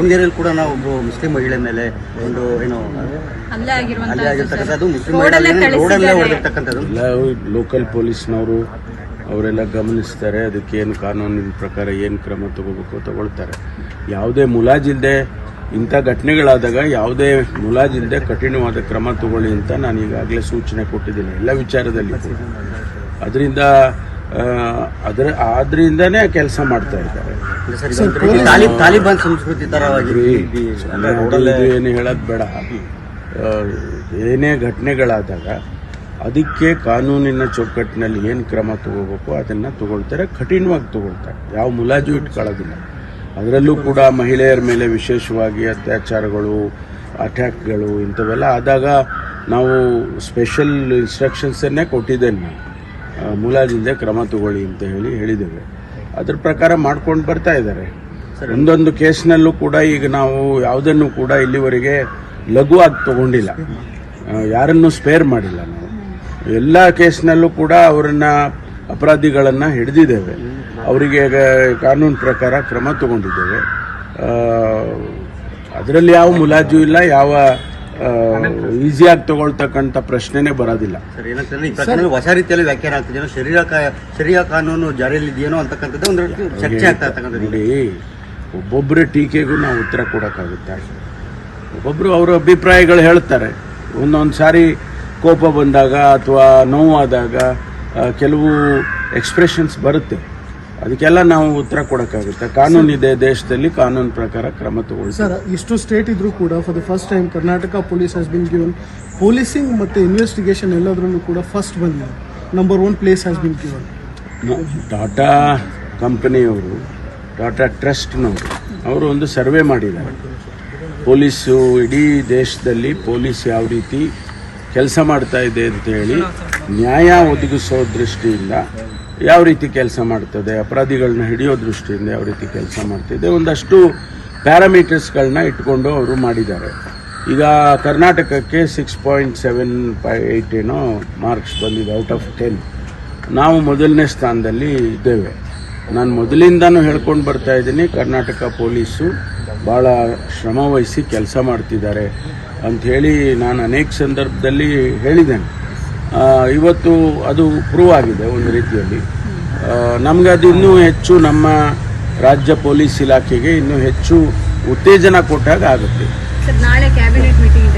ಕೆಂಗೇರಿಯಲ್ಲಿ ಕೂಡ ನಾವು ಒಬ್ಬ ಮುಸ್ಲಿಂ ಮಹಿಳೆ ಮೇಲೆ ಒಂದು ಏನು ಅಲ್ಲೇ ಆಗಿರ್ತಕ್ಕಂಥದ್ದು ಮುಸ್ಲಿಂ ಮಹಿಳೆ ರೋಡಲ್ಲೇ. ಹೊಡೆದಿರ್ತಕ್ಕಂಥದ್ದು. ಲೋಕಲ್ ಪೊಲೀಸ್ನವರು ಅವರೆಲ್ಲ ಗಮನಿಸ್ತಾರೆ ಅದಕ್ಕೆ ಏನು ಕಾನೂನಿನ ಪ್ರಕಾರ ಏನು ಕ್ರಮ ತಗೋಬೇಕು ತಗೊಳ್ತಾರೆ ಯಾವುದೇ ಮುಲಾಜಿಲ್ಲದೆ ಇಂಥ ಘಟನೆಗಳಾದಾಗ ಯಾವುದೇ ಮುಲಾಜಿಲ್ಲದೆ ಕಠಿಣವಾದ ಕ್ರಮ ತಗೊಳ್ಳಿ ಅಂತ ನಾನು ಈಗಾಗಲೇ ಸೂಚನೆ ಕೊಟ್ಟಿದ್ದೀನಿ ಎಲ್ಲ ವಿಚಾರದಲ್ಲಿ ಅದರಿಂದ ಅದರ ಆದ್ರಿಂದನೇ ಕೆಲಸ ಮಾಡ್ತಾ ಇದ್ದಾರೆ. ಸರ್, ಇದೊಂದು ತಾಲಿಬ್ ತಾಲಿಬಾನ್ ಸಂಸ್ಕೃತಿ ತರವಾಗಿ ಏನು ಹೇಳೋದು ಬೇಡ. ಏನೇ ಘಟನೆಗಳಾದಾಗ ಅದಕ್ಕೆ ಕಾನೂನಿನ ಚೌಕಟ್ಟಿನಲ್ಲಿ ಏನು ಕ್ರಮ ತಗೋಬೇಕು ಅದನ್ನು ತಗೊಳ್ತಾರೆ ಕಠಿಣವಾಗಿ ತಗೊಳ್ತಾರೆ. ಯಾವ ಮುಲಾಜು ಇಟ್ಕೊಳ್ಳೋದಿಲ್ಲ. ಅದರಲ್ಲೂ ಕೂಡ ಮಹಿಳೆಯರ ಮೇಲೆ ವಿಶೇಷವಾಗಿ ಅತ್ಯಾಚಾರಗಳು ಅಟ್ಯಾಕ್ಗಳು ಇಂಥವೆಲ್ಲ ಆದಾಗ ನಾವು ಸ್ಪೆಷಲ್ ಇನ್ಸ್ಟ್ರಕ್ಷನ್ಸನ್ನೇ ಕೊಟ್ಟಿದ್ದೇನೆ ಮುಲಾಜಿಂದ ಕ್ರಮ ತಗೊಳ್ಳಿ ಅಂತ ಹೇಳಿ ಹೇಳಿದ್ದೇವೆ. ಅದ್ರ ಪ್ರಕಾರ ಮಾಡ್ಕೊಂಡು ಬರ್ತಾ ಇದ್ದಾರೆ. ಒಂದೊಂದು ಕೇಸ್ನಲ್ಲೂ ಕೂಡ ಈಗ ನಾವು ಯಾವುದನ್ನು ಕೂಡ ಇಲ್ಲಿವರೆಗೆ ಲಘುವಾಗಿ ತಗೊಂಡಿಲ್ಲ. ಯಾರನ್ನು ಸ್ಪೇರ್ ಮಾಡಿಲ್ಲ ನಾವು. ಎಲ್ಲ ಕೇಸ್ನಲ್ಲೂ ಕೂಡ ಅವರನ್ನ ಅಪರಾಧಿಗಳನ್ನ ಹಿಡಿದಿದ್ದೇವೆ. ಅವರಿಗೆ ಕಾನೂನು ಪ್ರಕಾರ ಕ್ರಮ ತಗೊಂಡಿದ್ದೇವೆ. ಅದರಲ್ಲಿ ಯಾವ ಮುಲಾಜು ಇಲ್ಲ ಯಾವ ಈಸಿಯಾಗಿ ತಗೊಳ್ತಕ್ಕಂಥ ಪ್ರಶ್ನೆನೇ ಬರೋದಿಲ್ಲ. ಹೊಸ ರೀತಿಯಲ್ಲಿ ವ್ಯಾಖ್ಯಾನ ಆಗ್ತಿದೆ. ಶರೀರ ಶರೀರ ಕಾನೂನು ಜಾರಿಯಲ್ಲಿ ಇದೆಯೇನೋ ಅಂತಕ್ಕಂಥದ್ದು ಒಂದು ರೀತಿ ಚರ್ಚೆ ಆಗ್ತಾ ಇರ್ತಕ್ಕಂಥದ್ದು ನೋಡಿ ಒಬ್ಬೊಬ್ಬರ ಟೀಕೆಗೂ ನಾವು ಉತ್ತರ ಕೊಡೋಕ್ಕಾಗುತ್ತೆ ಒಬ್ಬೊಬ್ಬರು ಅವರ ಅಭಿಪ್ರಾಯಗಳು ಹೇಳ್ತಾರೆ. ಒಂದೊಂದು ಸಾರಿ ಕೋಪ ಬಂದಾಗ ಅಥವಾ ನೋವಾದಾಗ ಕೆಲವು ಎಕ್ಸ್ಪ್ರೆಷನ್ಸ್ ಬರುತ್ತೆ. ಅದಕ್ಕೆಲ್ಲ ನಾವು ಉತ್ತರ ಕೊಡೋಕ್ಕಾಗುತ್ತೆ. ಇದೆ ದೇಶದಲ್ಲಿ ಕಾನೂನು ಪ್ರಕಾರ ಕ್ರಮ ತಗೊಳ್ಳಿ ಸರ್ ಇಷ್ಟು ಸ್ಟೇಟ್ ಇದ್ರೂ ಕೂಡ for the first time Karnataka police has been given policing ಮತ್ತು ಇನ್ವೆಸ್ಟಿಗೇಷನ್ ಎಲ್ಲದರಲ್ಲೂ ಕೂಡ ಫಸ್ಟ್ ಬಂದಿದೆ number one place has been given Tata ಕಂಪನಿಯವರು ಟಾಟಾ ಟ್ರಸ್ಟ್ನವರು ಅವರು ಒಂದು ಸರ್ವೆ ಮಾಡಿದ್ದಾರೆ. ಪೊಲೀಸು ಇಡೀ ದೇಶದಲ್ಲಿ ಪೊಲೀಸ್ ಯಾವ ರೀತಿ ಕೆಲಸ ಮಾಡ್ತಾ ಇದೆ ಅಂತ ಹೇಳಿ ನ್ಯಾಯ ಒದಗಿಸೋ ದೃಷ್ಟಿಯಿಂದ ಯಾವ ರೀತಿ ಕೆಲಸ ಮಾಡ್ತದೆ ಅಪರಾಧಿಗಳನ್ನ ಹಿಡಿಯೋ ದೃಷ್ಟಿಯಿಂದ ಯಾವ ರೀತಿ ಕೆಲಸ ಮಾಡ್ತಿದೆ ಒಂದಷ್ಟು ಪ್ಯಾರಾಮೀಟರ್ಸ್ಗಳನ್ನ ಇಟ್ಕೊಂಡು ಅವರು ಮಾಡಿದ್ದಾರೆ. ಈಗ ಕರ್ನಾಟಕಕ್ಕೆ six point seven five eight ಏನೋ ಮಾರ್ಕ್ಸ್ ಬಂದಿದೆ ಔಟ್ ಆಫ್ ಟೆನ್. ನಾವು ಮೊದಲನೇ ಸ್ಥಾನದಲ್ಲಿ ಇದ್ದೇವೆ. ನಾನು ಮೊದಲಿಂದನೂ ಹೇಳ್ಕೊಂಡು ಬರ್ತಾ ಇದ್ದೀನಿ ಕರ್ನಾಟಕ ಪೊಲೀಸು ಭಾಳ ಶ್ರಮವಹಿಸಿ ಕೆಲಸ ಮಾಡ್ತಿದ್ದಾರೆ. ಅಂಥೇಳಿ ನಾನು ಅನೇಕ ಸಂದರ್ಭದಲ್ಲಿ ಹೇಳಿದ್ದೇನೆ. ಇವತ್ತು ಅದು ಪ್ರೂವ್ ಆಗಿದೆ ಒಂದು ರೀತಿಯಲ್ಲಿ. ನಮಗೆ ಅದು ಇನ್ನೂ ಹೆಚ್ಚು ನಮ್ಮ ರಾಜ್ಯ ಪೊಲೀಸ್ ಇಲಾಖೆಗೆ ಇನ್ನೂ ಹೆಚ್ಚು ಉತ್ತೇಜನ ಕೊಟ್ಟಾಗ ಆಗುತ್ತೆ.